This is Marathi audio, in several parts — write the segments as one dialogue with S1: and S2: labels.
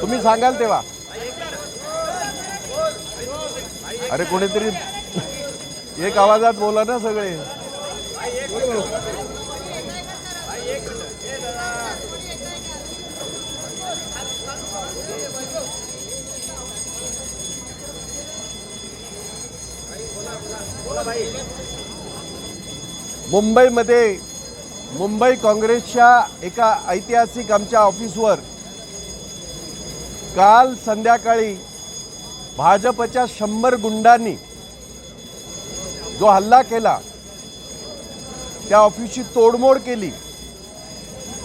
S1: तुम्ही सांगाल तेव्हा. अरे कोणीतरी एक आवाजात बोला ना सगळे. मुंबईमध्ये मुंबई काँग्रेसच्या एका ऐतिहासिक आमच्या ऑफिसवर काल संध्याकाळी भाजपच्या शंभर गुंडांनी जो हल्ला केला त्या ऑफिसची तोडमोड केली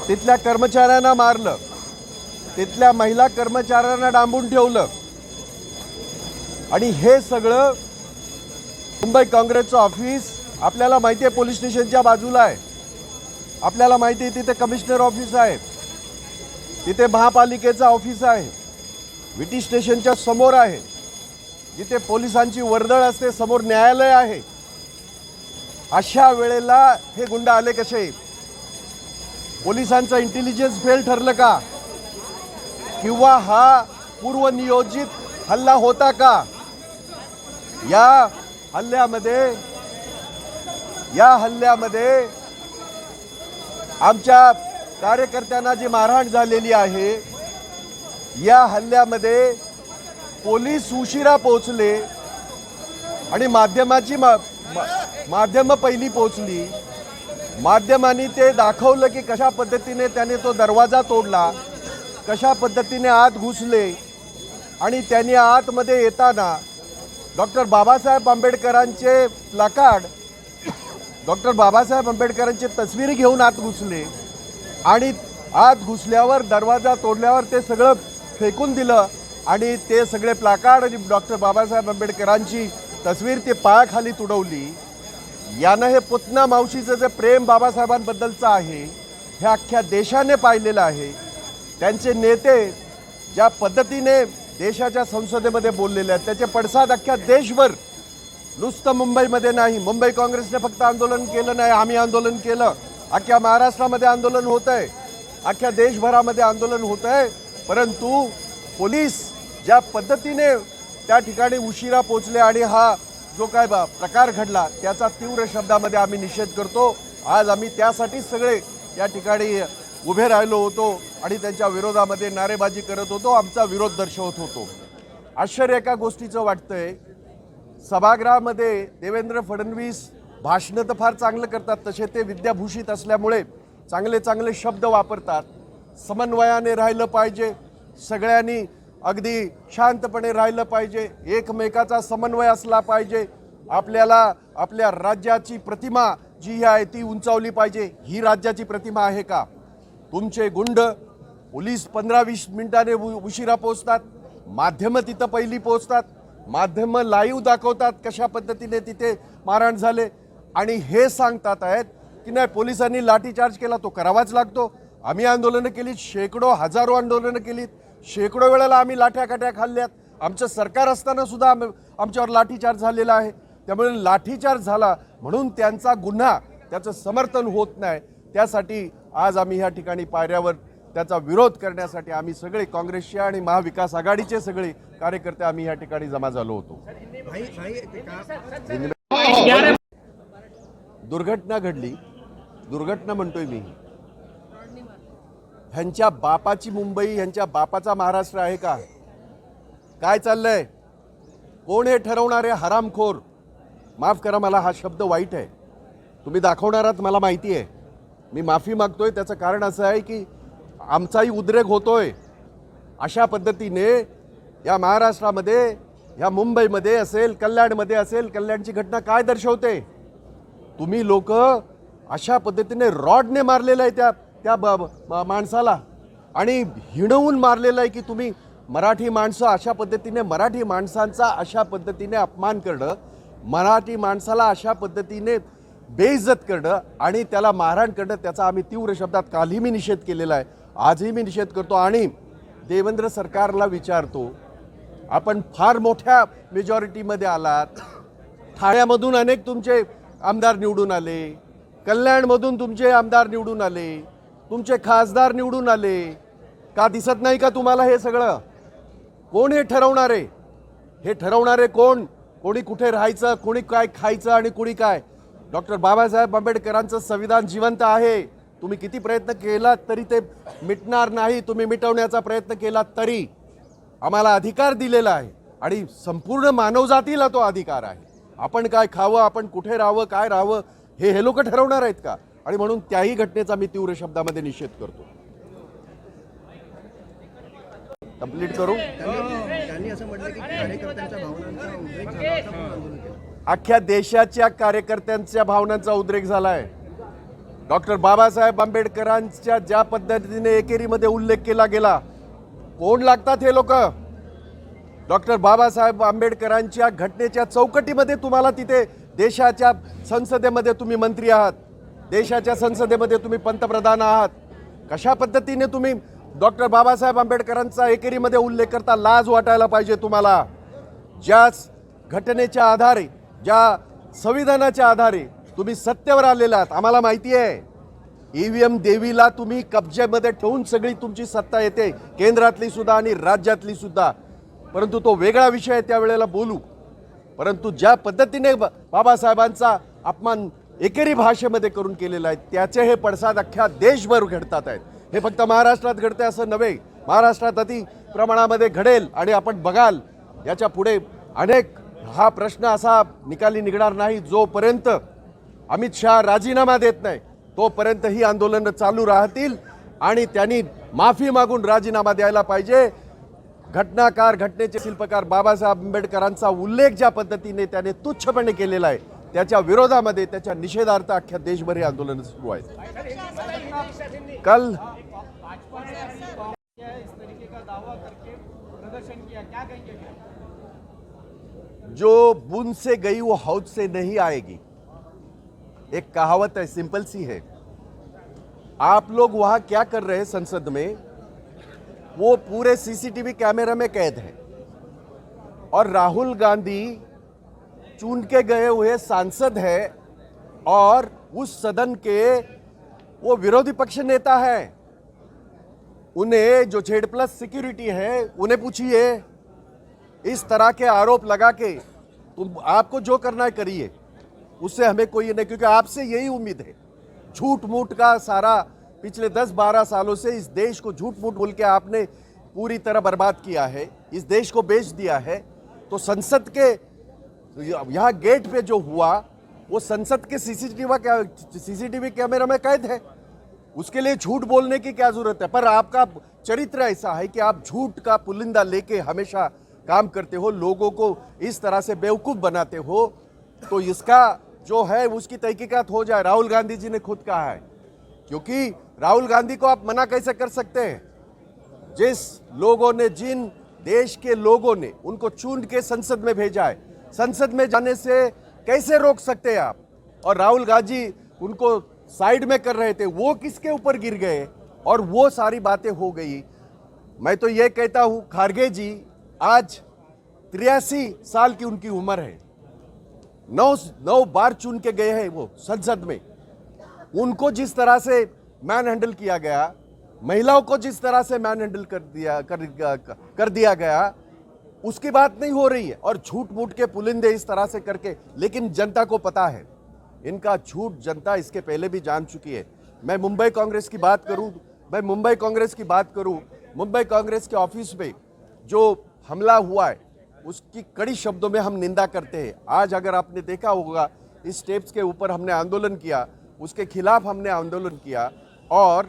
S1: तिथल्या कर्मचाऱ्यांना मारलं तिथल्या महिला कर्मचाऱ्यांना डांबून ठेवलं. आणि हे सगळं मुंबई काँग्रेसचं ऑफिस आपल्याला माहिती आहे पोलीस स्टेशनच्या बाजूला आहे. आपल्याला माहिती आहे तिथे कमिशनर ऑफिस आहे. तिथे महापालिकेचं ऑफिस आहे. विटी स्टेशनच्या समोर आहे जिथे पोलिसांची वर्दळ असते समोर न्यायालय आहे. अशा वेळेला हे गुंड आले कसे? पोलिसांचं इंटेलिजन्स फेल ठरलं का? किंवा हा पूर्वनियोजित हल्ला होता का? या हल्ल्यामध्ये या हल्ल्यामध्ये आमच्या कार्यकर्त्यांना जी मारहाण झालेली आहे या हल्ल्यामध्ये पोलीस उशिरा पोहोचले आणि माध्यमाची मा, मा, माध्यमं पहिली पोहोचली. माध्यमांनी ते दाखवलं की कशा पद्धतीने त्याने तो दरवाजा तोडला कशा पद्धतीने आत घुसले आणि त्यांनी आतमध्ये येताना डॉक्टर बाबासाहेब आंबेडकरांचे प्लाकार्ड डॉक्टर बाबासाहेब आंबेडकरांची तस्वीरी घेऊन आत घुसले आणि आत घुसल्यावर दरवाजा तोडल्यावर ते सगळं फेकून दिलं आणि ते सगळे प्लाकार्ड आणि डॉक्टर बाबासाहेब आंबेडकरांची तस्वीर ते पायाखाली तुडवली. यानं हे पुतना मावशीचं जे प्रेम बाबासाहेबांबद्दलचं आहे हे अख्ख्या देशाने पाहिलेलं आहे. त्यांचे नेते ज्या पद्धतीने देशाच्या संसदेमध्ये बोललेले आहेत त्याचे पडसाद अख्ख्या देशभर. नुसतं मुंबईमध्ये नाही मुंबई काँग्रेसने फक्त आंदोलन केलं नाही आम्ही आंदोलन केलं. अख्ख्या महाराष्ट्रामध्ये आंदोलन होत आहे अख्ख्या देशभरामध्ये आंदोलन होत आहे परंतु पोलीस ज्या पद्धतीने त्या ठिकाणी उशिरा पोचले आणि हा जो काय बा- प्रकार घडला त्याचा तीव्र शब्दामध्ये आम्ही निषेध करतो. आज आम्ही त्यासाठीच सगळे या ठिकाणी उभे राहिलो होतो आणि त्यांच्या विरोधामध्ये नारेबाजी करत होतो आमचा विरोध दर्शवत होतो. आश्चर्य एका गोष्टीचं वाटतंय सभागृहामध्ये देवेंद्र फडणवीस भाषणं तर फार चांगलं करतात तसे ते विद्याभूषित असल्यामुळे चांगले चांगले शब्द वापरतात. समन्वयाने राहिलं पाहिजे. सगळ्यांनी अगदी शांतपणे राहिलं पाहिजे. एकमेकाचा समन्वय असला पाहिजे. आपल्याला आपल्या राज्याची प्रतिमा जी आहे ती उंचावली पाहिजे. ही राज्याची प्रतिमा आहे का? तुमचे गुंड पोलीस पंधरा वीस मिनिटाने उ- उशिरा पोहोचतात. माध्यमं तिथं पहिली पोहोचतात. माध्यमं लाईव्ह दाखवतात कशा पद्धतीने तिथे मारहाण झाले. आणि हे सांगतात आहेत की नाही पोलिसांनी लाठीचार्ज केला तो करावाच लागतो. आम्ही आंदोलनं केलीत शेकडो हजारो आंदोलनं केलीत शेकडो वेळेला आम्ही लाठ्या काट्या खाल्ल्यात. आमचं सरकार असताना सुद्धा आम- आमच्यावर लाठीचार्ज झालेला आहे. त्यामुळे लाठीचार्ज झाला म्हणून त्यांचा गुन्हा त्याचं समर्थन होत नाही. त्यासाठी आज आम्ही ह्या ठिकाणी पायऱ्यावर त्याचा विरोध करण्यासाठी आम्ही सगळे काँग्रेसचे आणि महाविकास आघाडीचे सगळे कार्यकर्ते आम्ही ह्या ठिकाणी जमा झालो होतो. दुर्घटना घडली. दुर्घटना म्हणतोय मी. ह्यांच्या बापाची मुंबई ह्यांच्या बापाचा महाराष्ट्र आहे का? काय चाललंय? कोण हे ठरवणारे हरामखोर? माफ करा मला हा शब्द वाईट आहे. तुम्ही दाखवणार आहात मला माहिती आहे. मी माफी मागतोय त्याचं कारण असं आहे की आमचाही उद्रेक होतोय. अशा पद्धतीने या महाराष्ट्रामध्ये या मुंबईमध्ये असेल कल्याणमध्ये असेल कल्याणची घटना काय दर्शवते? तुम्ही लोक अशा पद्धतीने रॉडने मारलेलं आहे त्या त्या ब- ब- माणसाला. आणि हिणवून मारलेलं आहे की तुम्ही मराठी माणसं अशा पद्धतीने मराठी माणसांचा अशा पद्धतीने अपमान करणं मराठी माणसाला अशा पद्धतीने बेइज्जत करणं आणि त्याला मारहाण करणं त्याचा आम्ही तीव्र शब्दात कालही मी निषेध केलेला आहे आजही मी निषेध करतो आणि देवेंद्र सरकारला विचारतो आपण फार मोठ्या मेजॉरिटीमध्ये आलात. ठाण्यामधून अनेक तुमचे आमदार निवडून आले कल्याणमधून तुमचे आमदार निवडून आले तुमचे खासदार निवडून आले. का दिसत नाही का तुम्हाला हे सगळं? कोण हे ठरवणारे? हे ठरवणारे कोण? कोणी कुठे राहायचं कोणी काय खायचं आणि कुणी काय? डॉक्टर बाबासाहेब आंबेडकरांचं संविधान जिवंत आहे. तुम्ही किती प्रयत्न केलात तरी ते मिटणार नाही. तुम्ही मिटवण्याचा प्रयत्न केलात तरी. आम्हाला अधिकार दिलेला आहे. आणि संपूर्ण मानवजातीला तो अधिकार आहे. आपण काय खावं आपण कुठे राहावं काय राहावं हे हे लोक ठरवणार आहेत का? आणि म्हणून त्याही घटनेचा मी तीव्र शब्दामध्ये निषेध करतो. कंप्लीट करू? अख्ख्या देशाच्या कार्यकर्त्यांच्या भावनांचा उद्रेक झालाय. डॉक्टर बाबासाहेब आंबेडकरांच्या ज्या पद्धतीने एकेरीमध्ये उल्लेख केला गेला कोण लागतात हे लोक? डॉक्टर बाबासाहेब आंबेडकरांच्या घटनेच्या चौकटीमध्ये तुम्हाला तिथे देशाच्या संसदेमध्ये तुम्ही मंत्री आहात. देशाच्या संसदेमध्ये तुम्ही पंतप्रधान आहात. कशा पद्धतीने तुम्ही डॉक्टर बाबासाहेब आंबेडकरांचा एकेरीमध्ये उल्लेख करता लाज वाटायला पाहिजे तुम्हाला. ज्या घटनेच्या आधारे ज्या संविधानाच्या आधारे तुम्ही सत्तेवर आलेला आहात आम्हाला माहिती आहे. ईव्हीएम देवीला तुम्ही कब्जेमध्ये ठेवून सगळी तुमची सत्ता येते केंद्रातली सुद्धा आणि राज्यातली सुद्धा. परंतु तो वेगळा विषय आहे त्यावेळेला बोलू. परंतु ज्या पद्धतीने ब- बाबासाहेबांचा अपमान एकेरी भाषेमध्ये करून केलेलं आहे. त्याचे हे पडसाद अख्ख्या देशभर घडतात आहेत. हे फक्त महाराष्ट्रात घडते असं नव्हे. महाराष्ट्रात अति प्रमाणामध्ये घडेल आणि आपण बघाल. याच्यापुढे अनेक हा प्रश्न असा निकाली निघणार नाही जोपर्यंत अमित शहा राजीनामा देत नाही तोपर्यंत ही आंदोलनं चालू राहतील आणि त्यांनी माफी मागून राजीनामा द्यायला पाहिजे. घटनाकार घटनेचे शिल्पकार बाबासाहेब आंबेडकरांचा उल्लेख ज्या पद्धतीने त्याने तुच्छपणे केलेला आहे त्याच्या विरोधामध्ये, त्याच्या निषेधार्थ अख्ख्या देशभर हे आंदोलन सुरू आहेत. कल जो बूंद से गई, वो हौद से नहीं आएगी. एक कहावत है सिंपल सी है. आप लोग वहाँ क्या कर रहे हैं संसद में? वो पूरे सीसीटीवी कैमरा में कैद है. और राहुल गांधी चुन के गए हुए सांसद है और उस सदन के वो विरोधी पक्ष नेता है। उन्हें जो जेड प्लस सिक्योरिटी है, उन्हें पूछिए। इस तरह के आरोप लगा के तुम आपको जो करना है करिए। उससे हमें कोई नहीं, क्योंकि आपसे यही उम्मीद है। झूठ मूठ का सारा पिछले 10-12 सालों से इस देश को झूठ मूठ बोल के आपने पूरी तरह बर्बाद किया है। इस देश को बेच दिया है। तो संसद के यहाँ गेट पे जो हुआ, वो संसद के सीसीटीवी सीसीटीवी कैमरा में कैद है? उसके लिए झूठ बोलने की क्या ज़रूरत है? पर आपका चरित्र ऐसा है कि आप झूठ का पुलिंदा लेके हमेशा काम करते हो, लोगों को इस तरह से बेवकूफ़ बनाते हो तो इसका जो है, उसकी तहकीकात हो जाए। राहुल गांधी जी ने खुद कहा है। क्योंकि राहुल गांधी को आप मना कैसे कर सकते हैं? जिस लोगों ने, जिन देश के लोगों ने उनको चुन के संसद में भेजा है संसद में जाने से कैसे रोक सकते हैं आप? और राहुल गांधी उनको साइड में कर रहे थे वो किसके ऊपर गिर गए? और वो सारी बातें हो गई। मैं तो ये कहता हूँ खारगे जी आज तिरासी साल की उनकी उम्र है। नौ नौ बार चुन के गए हैं वो संसद में। उनको जिस तरह से मैन हैंडल किया गया महिलाओं को जिस तरह से मैन हैंडल कर दिया कर, कर दिया गया उसकी बात नहीं हो रही है। और झूठ मूठ के पुलिंदे इस तरह से करके, लेकिन जनता को पता है। इनका झूठ जनता इसके पहले भी जान चुकी है। मैं मुंबई कांग्रेस की बात करूँ, मैं मुंबई कांग्रेस की बात करूँ, मुंबई कांग्रेस के ऑफ़िस में जो हमला हुआ है, उसकी कड़ी शब्दों में हम निंदा करते हैं। आज अगर आपने देखा होगा, इस स्टेप्स के ऊपर हमने आंदोलन किया, उसके खिलाफ हमने आंदोलन किया, और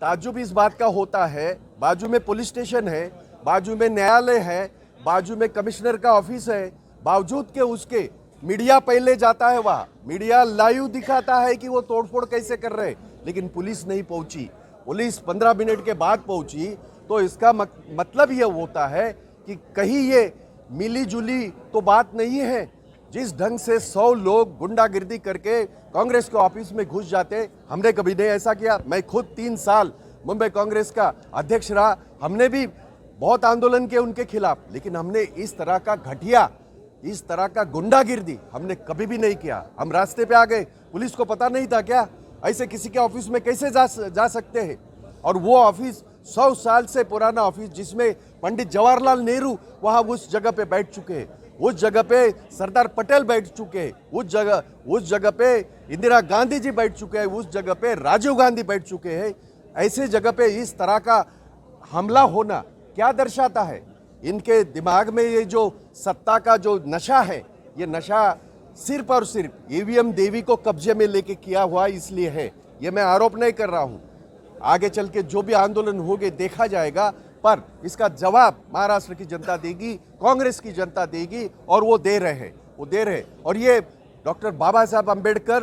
S1: ताजुब इस बात का होता है, बाजू में पुलिस स्टेशन है, बाजू में न्यायालय है बाजू में कमिश्नर का ऑफ़िस है, बावजूद के उसके मीडिया पहले जाता है वहाँ। मीडिया लाइव दिखाता है कि वो तोड़फोड़ कैसे कर रहे लेकिन पुलिस नहीं पहुँची। पुलिस पंद्रह मिनट के बाद पहुँची तो इसका मतलब ये होता है कि कहीं ये मिली जुली तो बात नहीं है। जिस ढंग से सौ लोग गुंडागिर्दी करके कांग्रेस के ऑफ़िस में घुस जाते, हमने कभी नहीं ऐसा किया। मैं खुद तीन साल मुंबई कांग्रेस का अध्यक्ष रहा। हमने भी बहुत आंदोलन किए उनके खिलाफ, लेकिन हमने इस तरह का घटिया, इस तरह का गुंडागिर्दी हमने कभी भी नहीं किया। हम रास्ते पे आ गए, पुलिस को पता नहीं था क्या, ऐसे किसी के ऑफ़िस में कैसे जा जा सकते हैं? और वो ऑफ़िस सौ साल से पुराना ऑफ़िस जिसमें पंडित जवाहरलाल नेहरू वहाँ उस जगह पे बैठ चुके हैं। उस जगह पे सरदार पटेल बैठ चुके हैं। उस जगह उस जगह पे इंदिरा गांधी जी बैठ चुके हैं। उस जगह पे राजीव गांधी बैठ चुके हैं। ऐसे जगह पे इस तरह का हमला होना क्या दर्शाता है? इनके दिमाग में ये जो सत्ता का जो नशा है, ये नशा सिर्फ़ और सिर्फ़ ईवीएम देवी को कब्जे में लेके किया हुआ इसलिए है। ये मैं आरोप नहीं कर रहा हूँ। आगे चल के जो भी आंदोलन होंगे, देखा जाएगा, पर इसका जवाब महाराष्ट्र की जनता देगी, कांग्रेस की जनता देगी, और वो दे रहे हैं, वो दे रहे और ये डॉक्टर बाबा साहब अंबेडकर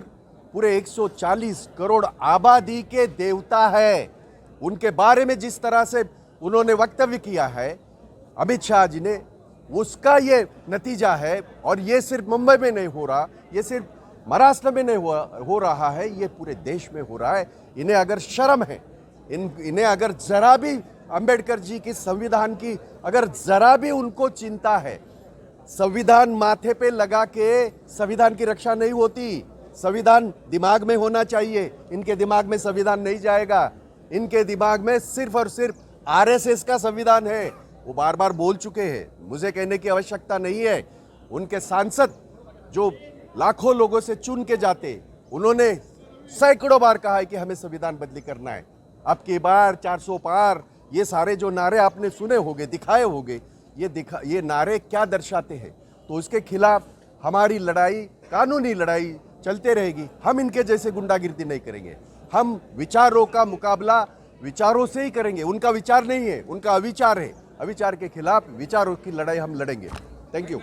S1: पूरे 140 करोड़ आबादी के देवता है। उनके बारे में जिस तरह से उन्होंने वक्तव्य किया है, अमित शाह जी ने, उसका ये नतीजा है, और ये सिर्फ़ मुंबई में नहीं हो रहा, ये सिर्फ़ महाराष्ट्र में नहीं हुआ, हो रहा है, ये पूरे देश में हो रहा है। इन्हें अगर शर्म है, इन, इन्हें अगर जरा भी अंबेडकर जी की संविधान की, अगर जरा भी उनको चिंता है, संविधान माथे पे लगा के संविधान की रक्षा नहीं होती, संविधान दिमाग में होना चाहिए, इनके दिमाग में संविधान नहीं जाएगा, इनके दिमाग में सिर्फ़ और सिर्फ़ आरएसएस का संविधान है। वो बार बार बोल चुके हैं। मुझे कहने की आवश्यकता नहीं है। उनके सांसद जो लाखों लोगों से चुन के जाते, उन्होंने सैकड़ों बार कहा है कि हमें संविधान बदली करना है। अब की बार 400 पार, ये सारे जो नारे आपने सुने होंगे, दिखाए होंगे, ये दिखा, ये नारे क्या दर्शाते हैं? तो उसके खिलाफ हमारी लड़ाई, कानूनी लड़ाई चलते रहेगी। हम इनके जैसे गुंडागिर्दी नहीं करेंगे। हम विचारों का मुकाबला विचारों से ही करेंगे। उनका विचार नहीं है उनका अविचार है। अविचार के खिलाफ विचारों की लड़ाई हम लड़ेंगे। Thank you